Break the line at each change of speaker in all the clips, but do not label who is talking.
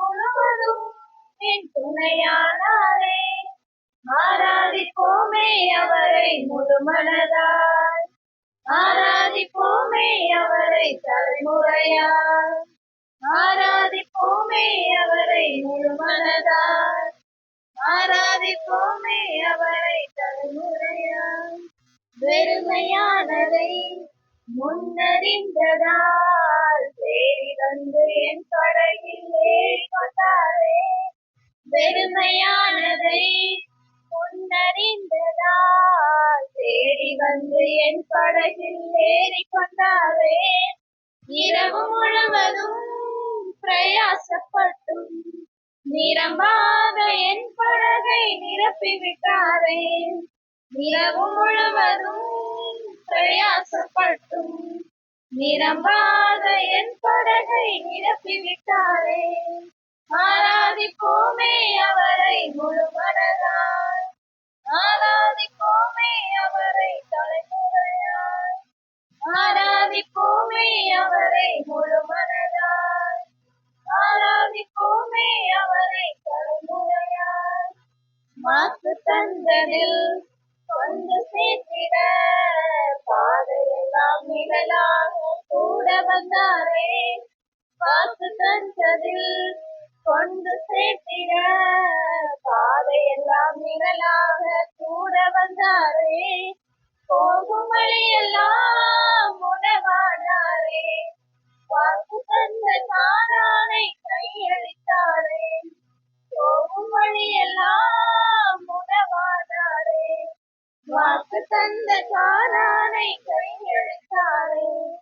முழுவதும் என் துணையானாரே. ஆராதிப்போமே அவரை முழுமனதாய். ஆராதிப்போமே அவரை தலைமுறையாய். ஆராதிப்போமே அவரை முழுமனதாய். ஆராதிப்போமே அவரை தலைமுறையாய். வெறுமையானதை முன்னறிந்ததால் தேடி வந்து என் படகில் பெருமையானதை முன்னறிந்ததால் தேடி வந்து என் படகில் ஏறி கொண்டாலே இரவு முழுவதும் பிரயாசப்பட்டும் நிரம்பாத என் படகை நிரப்பிவிட்டாரே. இரவு முழுவதும் பிரயாசப்பட்டும் நிரம்பாத என் படகை நிரப்பிவிட்டாரே. ஆராதிப்போமே அவரை முழு மனதாய் ஆராதிப்போமே அவரை தலைமுறையாய். ஆராதிப்போமே அவரை முழு மனதாய் ஆராதிப்போமே அவரை தலைமுறையாய். மாற்று தந்ததில் கொண்டு சேர்த்திட பாதையெல்லாம் நிழலாக கூட வந்தாரே. வாக்கு தந்ததில் கொண்டு சேர்த்திட பாதையெல்லாம் நிழலாக கூட வந்தாரே. போகும் வழியெல்லாம் உணவானாரே. வாக்கு தந்த நாரானை கையளித்தாரே. போகும் வழியெல்லாம் உணவானாரே. வாக்கு தந்த காரானை கையளித்தாரே.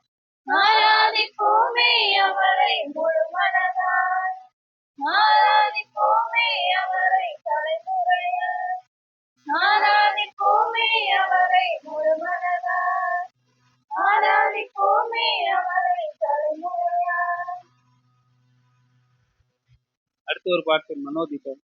ஆராதிப்போமே
அடுத்து ஒரு பாட்டு மனோதீபம்